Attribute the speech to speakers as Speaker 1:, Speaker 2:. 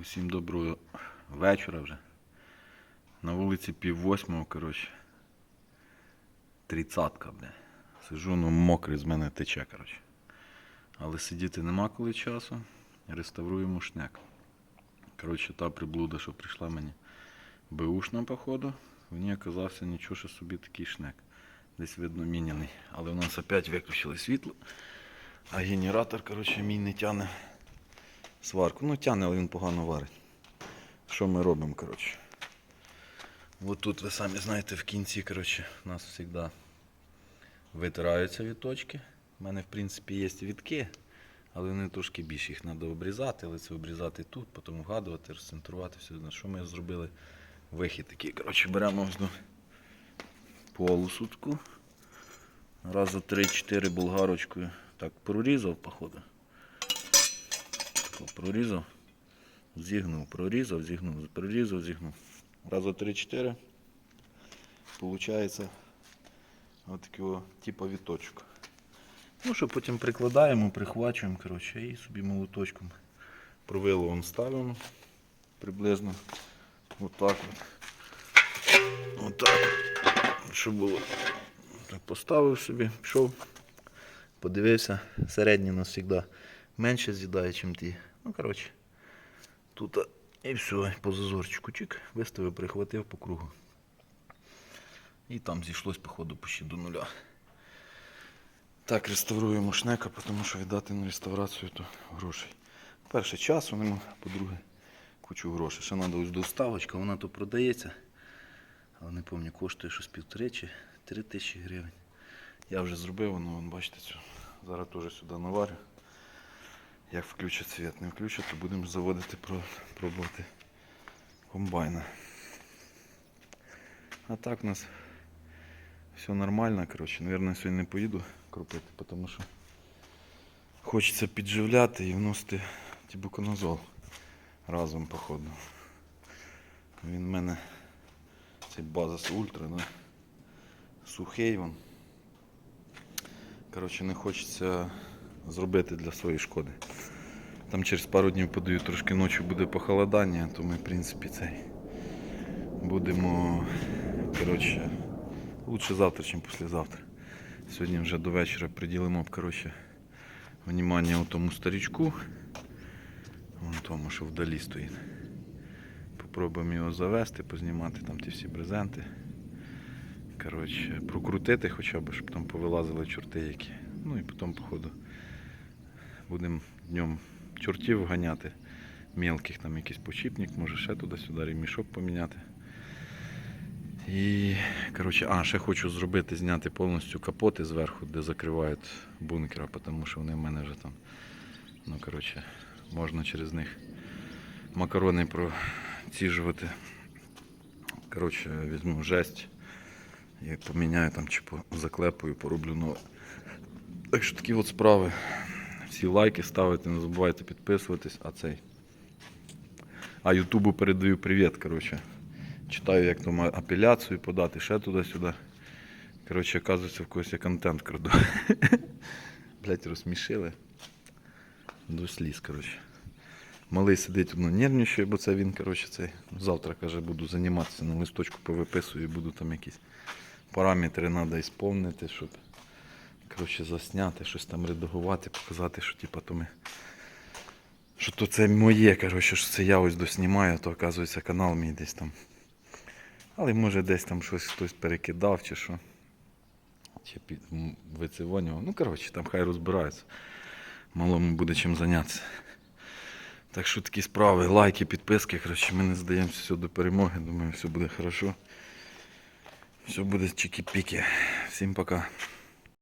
Speaker 1: Усім доброго вечора вже. На вулиці пів восьмого, коротше. Тридцатка, бля. Сижу, ну мокрий з мене тече, коротше. Але сидіти нема коли часу. Реставруємо шняк. Коротше, та приблуда, що прийшла мені беушна, походу. В ній оказався нічого що собі такий шнек. Десь видно міняний. Але у нас опять виключили світло. А генератор, коротше, мій не тяне сварку. Ну, тяне, але він погано варить. Що ми робимо, коротше? От тут ви самі знаєте, в кінці, коротше, у нас завжди витираються віточки. У мене, в принципі, є вітки, але вони трошки більше. Їх треба обрізати, але це обрізати тут, потім вгадувати, розцентрувати все. Що ми зробили? Вихід такий. Коротше, беремо ось до полусутку. Раз за 3-4 болгарочкою. Так, прорізав, походу. Прорізав, зігнув, прорізав, зігнув, прорізав, зігнув. Раз за 3-4. Получається от такого типу віточок. Ну що потім прикладаємо, прихвачуємо, коротше, і собі молоточком провило ставимо приблизно. Отак от. Отак. от. Щоб було. Поставив собі, пішов, подивився. Середній нас завжди менше з'їдає, ніж ті. Ну, коротше, тут і все, по зазорчику чик, виставив, прихватив по кругу. І там зійшлось, походу, почти до нуля. Так, реставруємо шнека, тому що віддати на реставрацію то грошей. Перше часу нема, по-друге, кучу грошей. Ще треба ось доставочка, вона то продається. Але не пам'ятаю, коштує щось півтори чи три тисячі гривень. Я вже зробив, воно, вон, бачите, цю. зараз теж сюди наварю. Як включить світ, не включить, то будемо заводити, пробувати комбайна. А так у нас все нормально, коротше. Наверное, сьогодні не поїду кропити, тому що хочеться підживляти і вносити тібуконазол разом, походу. Він в мене цей базис ультра, да? сухий він. Коротше, не хочеться зробити для своєї шкоди. Там через пару днів подаю, трошки ночі буде похолодання, то ми, в принципі, цей будемо. Коротше, лучше завтра, ніж післязавтра. Сьогодні вже до вечора приділимо коротше, внимання тому старічку. Вон тому, що вдалі стоїть. Попробуємо його завести, познімати там ті всі брезенти. Коротше, прокрутити хоча б, щоб там повилазили чорти які. Ну і потім, походу, будемо днем чортів ганяти. Мелких там якийсь почіпник, може ще туди-сюди ремішок поміняти. І, коротше, а, ще хочу зробити, зняти повністю капоти зверху, де закривають бункера, тому що вони в мене вже там. Ну, коротше, можна через них макарони проціжувати. Коротше, візьму жесть і поміняю там чи заклепаю, пороблю нове. Так що такі от справи. Всі лайки ставити, не забувайте підписуватись, а цей. А Ютубу передаю привіт, коротше. Читаю, як там апеляцію подати, ще туди-сюди. Коротше, оказується, в когось я контент краду. Блять, розсмішили. До сліз, коротше. Малий сидить, ну, нервничає, бо це він, коротше, цей. Завтра, каже, буду займатися на листочку повиписую і буду там якісь параметри треба ісповнити, щоб коротше, засняти, щось там редагувати, показати, що типа то ми. Що то це моє, коротше, що це я ось доснімаю, то оказується канал мій десь там. Але може десь там щось хтось перекидав чи що. Чи під вицивонював. Ну, коротше, там хай розбираються. Малому буде чим зайнятися. Так що такі справи, лайки, підписки. Коротше, ми не здаємося все до перемоги. Думаю, все буде хорошо. Все буде чики-піки. Всім пока.